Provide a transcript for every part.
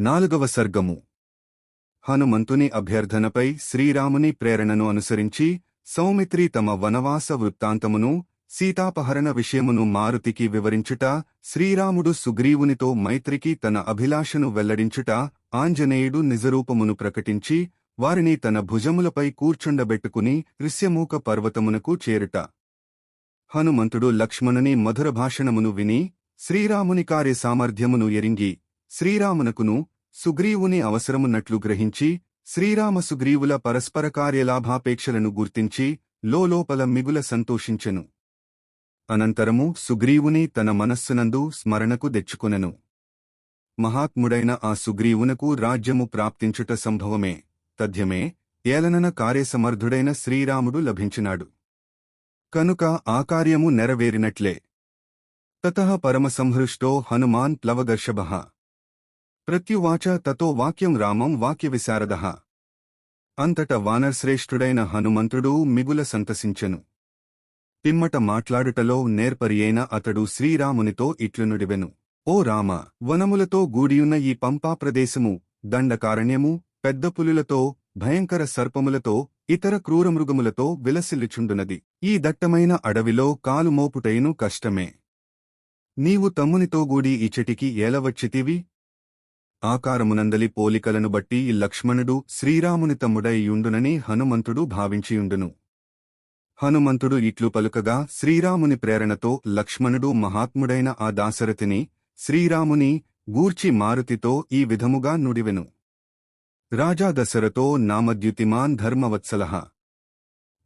నాలుగవ సర్గము. హనుమంతుని అభ్యర్థనపై శ్రీరాముని ప్రేరణను అనుసరించి సౌమిత్రి తమ వనవాస వృత్తాంతమును సీతాపహరణ విషయమును మారుతికి వివరించుట శ్రీరాముడు సుగ్రీవునితో మైత్రికి తన అభిలాషను వెల్లడించుట ఆంజనేయుడు నిజరూపమును ప్రకటించి వారిని తన భుజములపై కూర్చుండబెట్టుకుని ఋష్యమూక పర్వతమునకు చేరుట. హనుమంతుడు లక్ష్మణుని మధుర భాషణమును విని శ్రీరాముని కార్య సామర్థ్యమును ఎరింగి శ్రీరామునకును సుగ్రీవుని అవసరమున్నట్లు గ్రహించి శ్రీరామ సుగ్రీవుల పరస్పర కార్యలాభాపేక్షలను గుర్తించి లోలోపల మిగుల సంతోషించెను. అనంతరము సుగ్రీవుని తన మనస్సునందు స్మరణకు తెచ్చుకొనెను. మహాత్ముడైన ఆ సుగ్రీవునకు రాజ్యము ప్రాప్తించుట సంభవమే. తథ్యమే ఏలనన కార్యసమర్థుడైన శ్రీరాముడు లభించినాడు. కనుక ఆ కార్యము నెరవేరినట్లే. తతః పరమసంహృష్టో హనుమాన్ ప్లవగర్షభః. ప్రత్యువాచ తతో వాక్యం రామం వాక్యవిశారదః. అంతట వానర్శ్రేష్ఠుడైన హనుమంతుడు మిగుల సంతసించెను. పిమ్మట మాట్లాడుటలో నేర్పరియైన అతడు శ్రీరామునితో ఇట్లునుడివెను. ఓ రామ వనములతో గూడియున్న ఈ పంపా ప్రదేశము దండకారణ్యము పెద్ద పులులతో భయంకర సర్పములతో ఇతర క్రూరమృగములతో విలసిల్లుచుండునది. ఈ దట్టమైన అడవిలో కాలుమోపుటైను కష్టమే. నీవు తమ్మునితో గూడి ఇచటికి ఏలవచ్చితివి? ఆకారమునందలి పోలికలను బట్టి లక్ష్మణుడు శ్రీరాముని తమ్ముడైయుండునని హనుమంతుడు భావించియుండును. హనుమంతుడు ఇట్లు పలుకగా శ్రీరాముని ప్రేరణతో లక్ష్మణుడు మహాత్ముడైన ఆ దాశరథిని శ్రీరాముని గూర్చి మారుతితో ఈ విధముగా నుడివెను. రాజా దశరథో నామద్యుతిమాన్ ధర్మవత్సలః.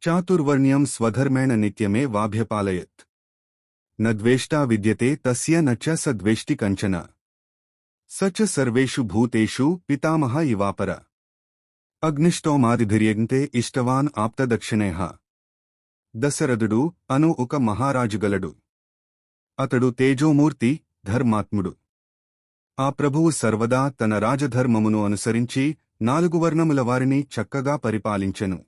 చాతుర్వర్ణ్యం స్వధర్మేణ నిత్యమే వాభ్యపాలయత్. నద్వేష్టా విద్యతే తస్య నచ సద్వేష్టి కంచన. సచ సర్వేషు భూతేషు పితామహ ఇవాపర. అగ్నిష్టోమాదిధిర్యంతే ఇష్టవాన్ ఆప్తదక్షిణేహ. దశరథుడు అను ఒక మహారాజుగలడు. అతడు తేజోమూర్తి ధర్మాత్ముడు. ఆ ప్రభువు సర్వదా తన రాజధర్మమును అనుసరించి నాలుగు వర్ణముల వారిని చక్కగా పరిపాలించెను.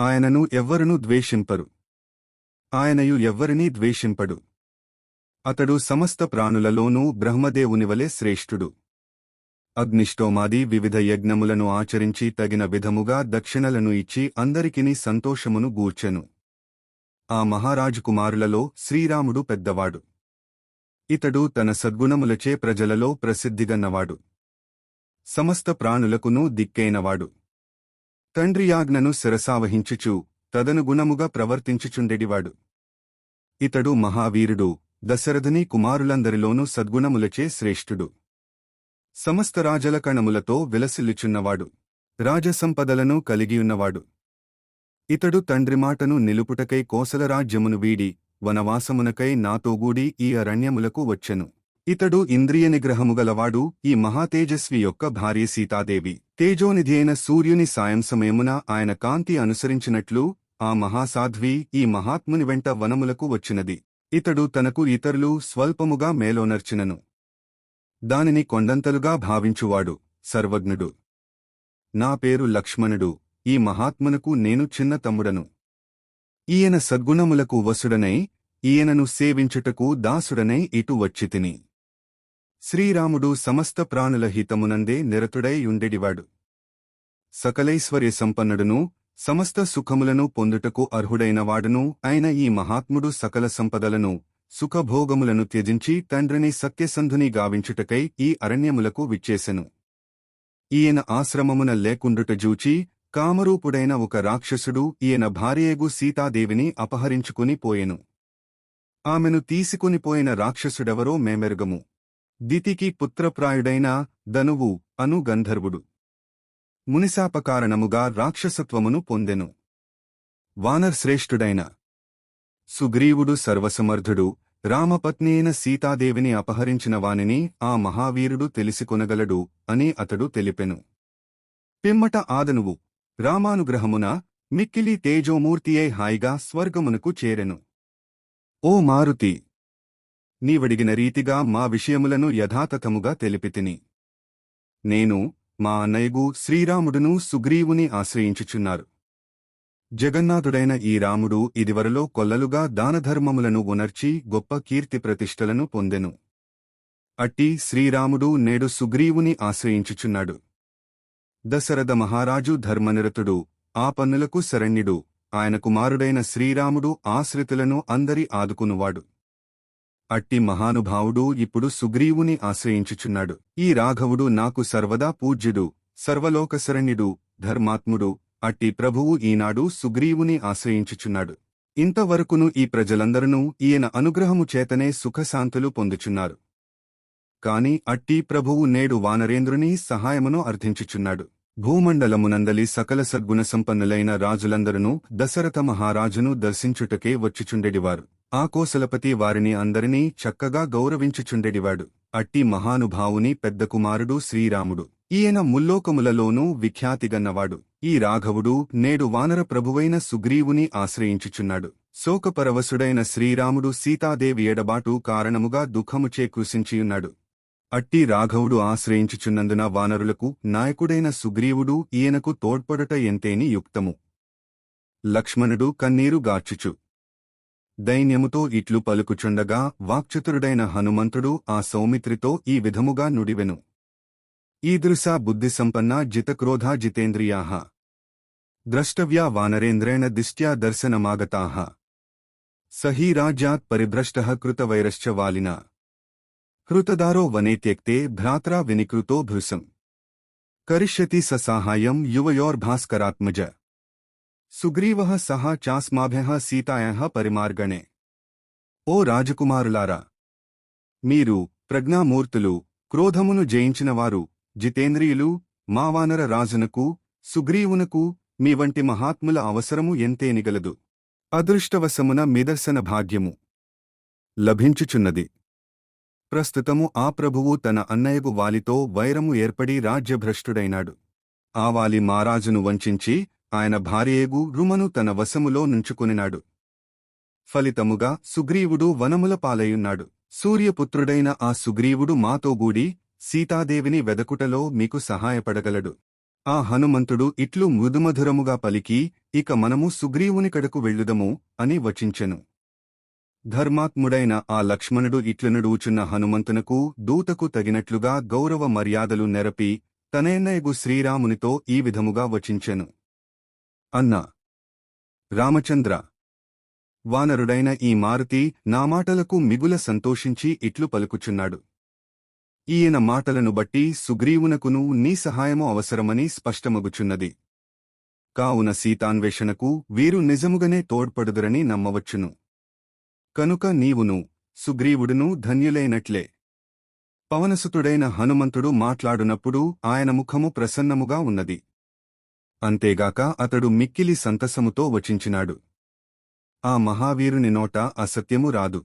ఆయనను ఎవ్వరునూ ద్వేషింపరు. ఆయనయు ఎవ్వరినీ ద్వేషింపడు. అతడు సమస్త ప్రాణులలోనూ బ్రహ్మదేవునివలే శ్రేష్ఠుడు. అగ్నిష్టోమాది వివిధ యజ్ఞములను ఆచరించి తగిన విధముగా దక్షిణలను ఇచ్చి అందరికిని సంతోషమును గూర్చెను. ఆ మహారాజు కుమారులలో శ్రీరాముడు పెద్దవాడు. ఇతడు తన సద్గుణములచే ప్రజలలో ప్రసిద్ధిగన్నవాడు. సమస్త ప్రాణులకునూ దిక్కైనవాడు. తండ్రియాజ్ఞను శిరసావహించుచు తదనుగుణముగా ప్రవర్తించుచుండెడివాడు. ఇతడు మహావీరుడు దశరథని కుమారులందరిలోనూ సద్గుణములచే శ్రేష్ఠుడు. సమస్త రాజల కణములతో విలసిల్లుచున్నవాడు. రాజసంపదలను కలిగియున్నవాడు. ఇతడు తండ్రి మాటను నిలుపుటకై కోసలరాజ్యమును వీడి వనవాసమునకై నాతోగూడి ఈ అరణ్యములకు వచ్చెను. ఇతడు ఇంద్రియ నిగ్రహము గలవాడు ఈ మహాతేజస్వి యొక్క భార్య సీతాదేవి. తేజోనిధి అయిన సూర్యుని సాయం సమయమున ఆయన కాంతి అనుసరించినట్లు ఆ మహాసాధ్వి ఈ మహాత్ముని వెంట వనములకు వచ్చినది. ఇతడు తనకు ఇతరులు స్వల్పముగా మేలోనర్చినను. దానిని కొండంతలుగా భావించువాడు సర్వజ్ఞుడు. నా పేరు లక్ష్మణుడు ఈ మహాత్మునకు నేను చిన్న తమ్ముడను. ఈయన సద్గుణములకు వసుడనై ఈయనను సేవించుటకు దాసుడనై ఇటు వచ్చితిని. శ్రీరాముడు సమస్త ప్రాణుల హితమునందే నిరతుడై ఉండెడివాడు. సకలైశ్వర్య సంపన్నుడును సమస్త సుఖములను పొందుటకు అర్హుడైన అర్హుడైనవాడును అయిన ఈ మహాత్ముడు సకల సంపదలను సుఖభోగములను త్యజించి తండ్రిని సత్యసంధుని గావించుటకై ఈ అరణ్యములకు విచ్చేసెను. ఈయన ఆశ్రమమున లేకుండుట జూచి కామరూపుడైన ఒక రాక్షసుడు ఈయన భార్యేగు సీతాదేవిని అపహరించుకుని పోయెను. ఆమెను తీసుకునిపోయిన రాక్షసుడెవరో మేమెరుగము. దితికి పుత్రప్రాయుడైన ధనువు అను గంధర్వుడు. మునిశాపకారణముగా రాక్షసత్వమును పొందెను. వానర్శ్రేష్ఠుడైన సుగ్రీవుడు సర్వసమర్థుడు రామపత్ని అయిన సీతాదేవిని అపహరించిన వానిని ఆ మహావీరుడు తెలిసికొనగలడు అని అతడు తెలిపెను. పిమ్మట ఆదనువు రామానుగ్రహమున మిక్కిలి తేజోమూర్తియై హాయిగా స్వర్గమునకు చేరెను. ఓ మారుతి నీవడిగిన రీతిగా మా విషయములను యథాతథముగా తెలిపితిని. నేను మా అన్నయ్యగు శ్రీరాముడును సుగ్రీవుని ఆశ్రయించుచున్నారు. జగన్నాథుడైన ఈ రాముడు ఇదివరలో కొల్లలుగా దానధర్మములను ఉనర్చి గొప్ప కీర్తి ప్రతిష్టలను పొందెను. అట్టి శ్రీరాముడు నేడు సుగ్రీవుని ఆశ్రయించుచున్నాడు. దశరథ మహారాజు ధర్మనిరతుడు ఆ పన్నులకు శరణ్యుడు ఆయన కుమారుడైన శ్రీరాముడు ఆశ్రితులను అందరి ఆదుకునువాడు. అట్టి మహానుభావుడు ఇప్పుడు సుగ్రీవుని ఆశ్రయించుచున్నాడు. ఈ రాఘవుడు నాకు సర్వదా పూజ్యుడు సర్వలోకశరణ్యుడు ధర్మాత్ముడు అట్టి ప్రభువు ఈనాడు సుగ్రీవుని ఆశ్రయించుచున్నాడు. ఇంతవరకును ఈ ప్రజలందరూ ఈయన అనుగ్రహము చేతనే సుఖశాంతులు పొందుచున్నారు. కాని అట్టి ప్రభువు నేడు వానరేంద్రుని సహాయమును అర్థించుచున్నాడు. భూమండలమునందలి సకల సద్గుణ సంపన్నులైన రాజులందరూ దశరథ మహారాజును దర్శించుటకే వచ్చుచుండెడివారు. ఆ కోసలపతి వారిని అందరినీ చక్కగా గౌరవించుచుండెడివాడు. అట్టి మహానుభావుని పెద్ద కుమారుడు శ్రీరాముడు. ఈయన ముల్లోకములలోనూ విఖ్యాతిగన్నవాడు. ఈ రాఘవుడు నేడు వానర ప్రభువైన సుగ్రీవుని ఆశ్రయించుచున్నాడు. శోకపరవశుడైన శ్రీరాముడు సీతాదేవి ఎడబాటు కారణముగా దుఃఖముచే కృషించియున్నాడు అట్టి రాఘవుడు ఆశ్రయించుచున్నందున వానరులకు నాయకుడైన సుగ్రీవుడు ఈయనకు తోడ్పడుట ఎంతేని యుక్తము. లక్ష్మణుడు కన్నీరు గార్చుచు. దైన్యముతో ఇట్లు పలుకుచుండగా వాక్చతురుడైన హనుమంతుడు ఆ సౌమిత్రితో ఈ విధముగా నుడివెను ఈదృశా బుద్ధిసంపన్న జితక్రోధా జితేంద్రియాః ద్రష్టవ్యా వానరేంద్రేణ దిష్ట్యా దర్శనమాగతాః సహీ రాజ్యాత్ పరిభ్రష్టః కృతవైరశ్చ వాలినా హృతదారో వనే త్యక్తే భ్రాత్రా వినికృతో భృశం కరిష్యతి స సాహాయం యువయోర్భాస్కరాత్మజ సుగ్రీవః సహా చాస్మాభ్యః సీతాయాః పరిమార్గణే. ఓ రాజకుమారులారా! మీరు ప్రజ్ఞామూర్తులు క్రోధమును జయించినవారు జితేంద్రియులు మావానర రాజునకు సుగ్రీవునకు మీ వంటి మహాత్ముల అవసరము ఎంతేనిగలదు అదృష్టవశమున మిదర్శన భాగ్యము లభించుచున్నది. ప్రస్తుతము ఆ ప్రభువు తన అన్నయ్యకు వాలితో వైరము ఏర్పడి రాజ్యభ్రష్టుడైనాడు. ఆ వాలి మారాజును వంచించి ఆయన భార్యేగు రుమను తన వశములో నుంచుకొనినాడు. ఫలితముగా సుగ్రీవుడు వనముల పాలయున్నాడు సూర్యపుత్రుడైన ఆ సుగ్రీవుడు మాతోగూడి సీతాదేవిని వెదకుటలో మీకు సహాయపడగలడు. ఆ హనుమంతుడు ఇట్లు మృదుమధురముగా పలికి ఇక మనము సుగ్రీవుని కడకు వెళ్ళుదము అని వచించెను. ధర్మాత్ముడైన ఆ లక్ష్మణుడు ఇట్లనుడూచున్న హనుమంతునకు దూతకు తగినట్లుగా గౌరవ మర్యాదలు నెరపి తనేన్నయగు శ్రీరామునితో ఈ విధముగా వచించెను. అన్నా. రామచంద్ర. వానరుడైన ఈ మారుతి నా మాటలకు మిగుల సంతోషించి ఇట్లు పలుకుచున్నాడు. ఈయన మాటలను బట్టి సుగ్రీవునకును నీ సహాయము అవసరమని స్పష్టమగుచున్నది. కావున సీతాన్వేషణకు వీరు నిజముగనే తోడ్పడుదురని నమ్మవచ్చును. కనుక నీవును సుగ్రీవుడును ధన్యులైనట్లే. పవనసుతుడైన హనుమంతుడు మాట్లాడునప్పుడు ఆయన ముఖము ప్రసన్నముగా ఉన్నది. అంతేగాక అతడు మిక్కిలి సంతసముతో వచించినాడు. ఆ మహావీరుని నోట అసత్యము రాదు.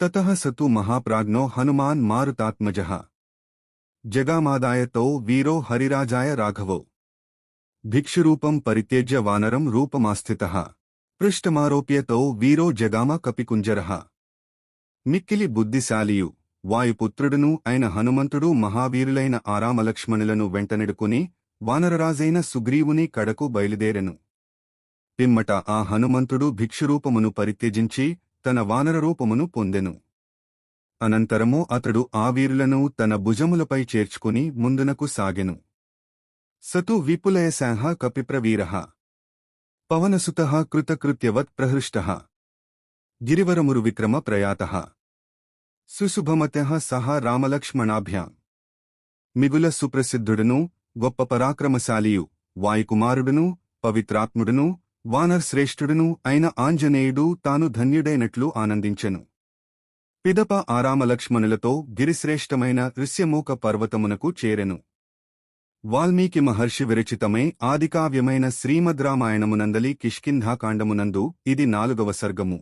తతః సతు మహాప్రాజ్ఞో హనుమాన్ మారుతాత్మజ. జగామాదాయతో వీరో హరిరాజాయ రాఘవో. భిక్షురూపం పరిత్యజ్య వానరం రూపమాస్థిత. పృష్టమారోప్యతో వీరో జగామ కపికుంజర. మిక్కిలి బుద్ధిశాలియు వాయుపుత్రుడును అయిన హనుమంతుడు మహావీరులైన ఆరామలక్ష్మణులను వెంటనెడుకుని వానరరాజైన సుగ్రీవుని కడకు బయలుదేరెను. పిమ్మట ఆ హనుమంతుడు భిక్షురూపమును పరిత్యజించి తన వానరరూపమును పొందెను. అనంతరము అతడు ఆ వీరులను తన భుజములపై చేర్చుకుని ముందునకు సాగెను. సతు విపులయశాహ కపిప్రవీర. పవనసుత కృతకృత్యవత్ ప్రహృష్ట. గిరివరమురు విక్రమ ప్రయాత. సుశుభమత సహ రామలక్ష్మణాభ్యాం. మిగుల సుప్రసిద్ధుడును గొప్ప పరాక్రమశాలియు వాయుకుమారుడును పవిత్రాత్ముడును వానర్శ్రేష్ఠుడును అయిన ఆంజనేయుడు తాను ధన్యుడైనట్లు ఆనందించెను. పిదప ఆరామలక్ష్మణులతో గిరిశ్రేష్టమైన ఋష్యమూక పర్వతమునకు చేరెను. వాల్మీకి మహర్షి విరచితమే ఆదికావ్యమైన శ్రీమద్రామాయణమునందలి కిష్కింధాకాండమునందు ఇది నాలుగవ సర్గము.